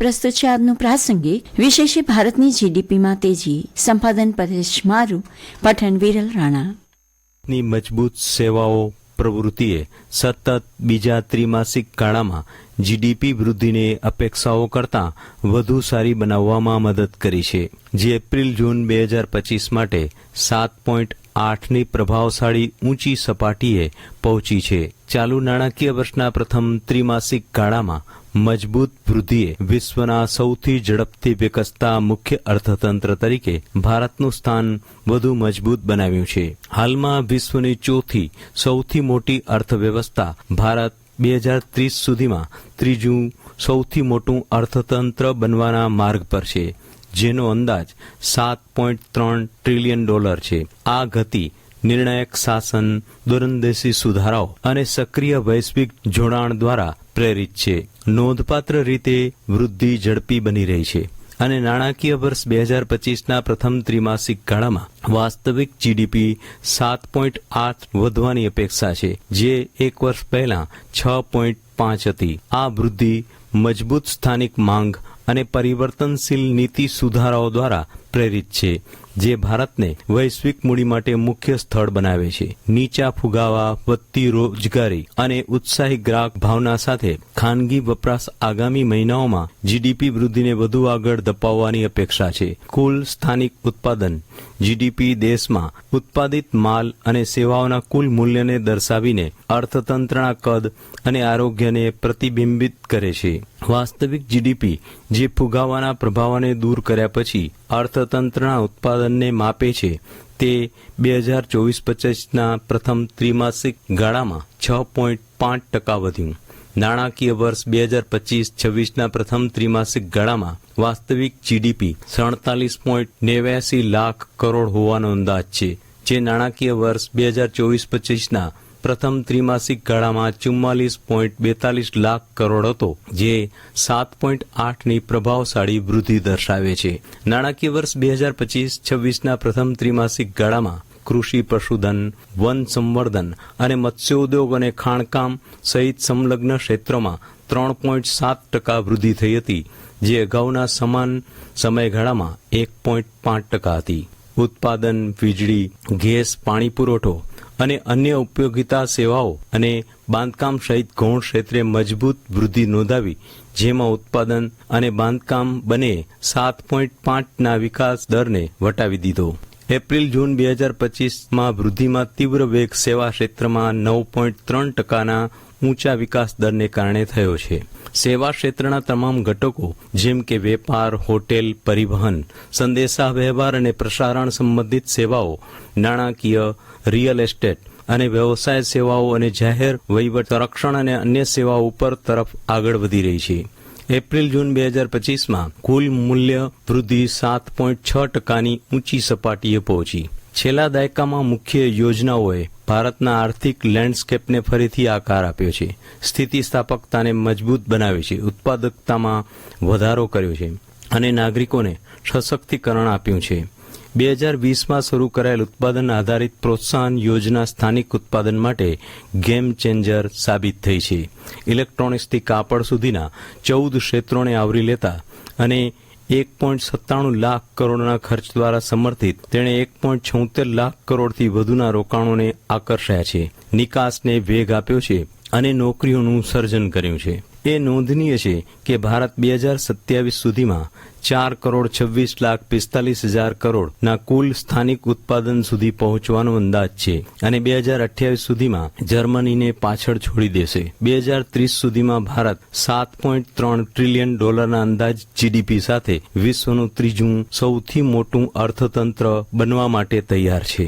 પ્રસ્તુત છે આજનું પ્રાસંગિક. વિશેષે ભારતની જીડીપીમાં તેજી. સંપાદન પરેશ મારું, પઠન વિરલ રાણા. ની મજબૂત સેવાઓ પ્રવૃત્તિએ સતત બીજા ત્રિમાસિક ગાળામાં જીડીપી વૃદ્ધિને અપેક્ષાઓ કરતાં વધુ સારી બનાવવામાં મદદ કરી છે. જે એપ્રિલ જૂન બે હજાર પચીસ માટે સાત પોઈન્ટ આઠની પ્રભાવશાળી ઊંચી સપાટીએ પહોંચી છે. ચાલુ નાણાકીય વર્ષના પ્રથમ ત્રિમાસિક ગાળામાં મજબૂત વૃદ્ધિએ વિશ્વના સૌથી ઝડપથી વિકસતા મુખ્ય અર્થતંત્ર તરીકે ભારતનું સ્થાન વધુ મજબૂત બનાવ્યું છે. હાલમાં વિશ્વની ચોથી સૌથી મોટી અર્થવ્યવસ્થા ભારત બે હજાર ત્રીસ સુધીમાં ત્રીજું સૌથી મોટું અર્થતંત્ર બનવાના માર્ગ પર છે. જેનો અંદાજ સાત પોઈન્ટ ત્રણ ટ્રિલિયન ડોલર છે. આ ગતિ નિર્ણાયક શાસન, દૂરંદેશી સુધારાઓ અને સક્રિય વૈશ્વિક જોડાણ દ્વારા પ્રેરિત છે. નોંધપાત્ર રીતે વૃદ્ધિ ઝડપી બની રહી છે અને નાણાકીય વર્ષ બે હજાર પચીસના પ્રથમ ત્રિમાસિક ગાળામાં વાસ્તવિક જીડીપી સાત પોઈન્ટ આઠ વધવાની અપેક્ષા છે, જે એક વર્ષ પહેલા છ પોઈન્ટ પાંચ હતી. આ વૃદ્ધિ મજબૂત સ્થાનિક માંગ અને પરિવર્તનશીલ નીતિ સુધારાઓ દ્વારા પ્રેરિત છે, જે ભારતને વૈશ્વિક મૂડી માટે મુખ્ય સ્થળ બનાવે છે. નીચા ફુગાવા, વધતી રોજગારી અને ઉત્સાહી ગ્રાહક ભાવના સાથે ખાનગી વપરાશ આગામી મહિનાઓમાં જીડીપી વૃદ્ધિને વધુ આગળ ધપાવવાની અપેક્ષા છે. કુલ સ્થાનિક ઉત્પાદન જીડીપી દેશમાં ઉત્પાદિત માલ અને સેવાઓના કુલ મૂલ્યને દર્શાવીને અર્થતંત્રના કદ અને આરોગ્યને પ્રતિબિંબિત કરે છે. વાસ્તવિક જીડીપી જે ફુગાવાના પ્રભાવને દૂર કર્યા પછી અર્થતંત્રના ઉત્પાદનને માપે છે તે બે હજાર ચોવીસ પચીસના પ્રથમ ત્રિમાસિક ગાળામાં છ પોઈન્ટ પાંચ ટકા વધ્યું. નાણાકીય વર્ષ બે હજાર પચીસ છવ્વીસના પ્રથમ ત્રિમાસિક ગાળામાં વાસ્તવિક જીડીપી સડતાલીસ પોઈન્ટ નેવ્યાસી લાખ કરોડ હોવાનો અંદાજ છે, જે નાણાકીય વર્ષ બે હજાર ચોવીસ પચીસના પ્રથમ ત્રિમાસિક ગાળામાં ચુમ્માલીસ પોઈન્ટ બેતાલીસ લાખ કરોડ હતો, જે સાત પોઈન્ટ આઠની પ્રભાવશાળી વૃદ્ધિ દર્શાવે છે. નાણાકીય વર્ષ બે હજાર પચીસ છવ્વીસના પ્રથમ ત્રિમાસિક ગાળામાં કૃષિ પશુધન, વન સંવર્ધન અને મત્સ્યોદ્યોગ અને ખાણકામ સહિત સંલગ્ન ક્ષેત્રોમાં ત્રણ પોઈન્ટ સાત ટકા વૃદ્ધિ થઈ હતી, જે અગાઉના સમાન સમયગાળામાં એક પોઈન્ટ પાંચ ટકા હતી. ઉત્પાદન, વીજળી, ગેસ, પાણી પુરવઠો અને અન્ય ઉપયોગિતા સેવાઓ અને બાંધકામ સહિત ગૌણ ક્ષેત્રે મજબૂત વૃદ્ધિ નોંધાવી, જેમાં ઉત્પાદન અને બાંધકામ બંને સાત પોઈન્ટ પાંચના વિકાસ દરને વટાવી દીધો. એપ્રિલ, જૂન બે હજાર પચીસમાં વૃદ્ધિમાં તીવ્ર વેગ સેવા ક્ષેત્રમાં નવ પોઈન્ટ ત્રણ ટકાના ઊંચા વિકાસ દરને કારણે થયો છે. સેવા ક્ષેત્રના તમામ ઘટકો, જેમ કે વેપાર, હોટેલ, પરિવહન સંદેશા વ્યવહાર અને પ્રસારણ સંબંધિત સેવાઓ, નાણાકીય, રિયલ એસ્ટેટ અને વ્યવસાય સેવાઓ અને જાહેર વહીવટ, સંરક્ષણ અને અન્ય સેવાઓ ઉપર તરફ આગળ વધી રહી છે. એપ્રિલ, જૂન બે હજાર પચીસમાં કુલ મૂલ્ય વૃદ્ધિ સાત પોઈન્ટ છ ટકાની ઊંચી સપાટીએ પહોંચી. છેલ્લા દાયકામાં મુખ્ય યોજનાઓએ ભારતના આર્થિક લેન્ડસ્કેપને ફરીથી આકાર આપ્યો છે. સ્થિતિસ્થાપકતાને મજબૂત બનાવી છે. ઉત્પાદકતામાં વધારો કર્યો છે અને નાગરિકોને સશક્તિકરણ આપ્યું છે. બે હજાર વીસમાં શરૂ કરાયેલ ઉત્પાદન આધારિત પ્રોત્સાહન યોજના સ્થાનિક ઉત્પાદન માટે ગેમ ચેન્જર સાબિત થઈ છે. ઇલેક્ટ્રોનિક્સથી કાપડ સુધીના ચૌદ ક્ષેત્રોને આવરી લેતા અને એક પોઈન્ટ સત્તાણું લાખ કરોડના ખર્ચ દ્વારા સમર્થિત, તેણે એક પોઈન્ટ છોતેર લાખ કરોડથી વધુના રોકાણોને આકર્ષાયા છે. નિકાસને વેગ આપ્યો છે. અને નોકરીઓનું સર્જન કર્યું છે. એ નોંધનીય છે કે ભારત બે હજાર સત્યાવીસ સુધીમાં ચાર કરોડ છવ્વીસ લાખ પિસ્તાલીસ હજાર કરોડના કુલ સ્થાનિક ઉત્પાદન સુધી પહોંચવાનો અંદાજ છે અને બે હજાર અઠ્યાવીસ સુધીમાં જર્મનીને પાછળ છોડી દેશે. બે હજાર ત્રીસ સુધીમાં ભારત સાત પોઈન્ટ ત્રણ ટ્રિલિયન ડોલરના અંદાજ જીડીપી સાથે વિશ્વનું ત્રીજું સૌથી મોટું અર્થતંત્ર બનવા માટે તૈયાર છે.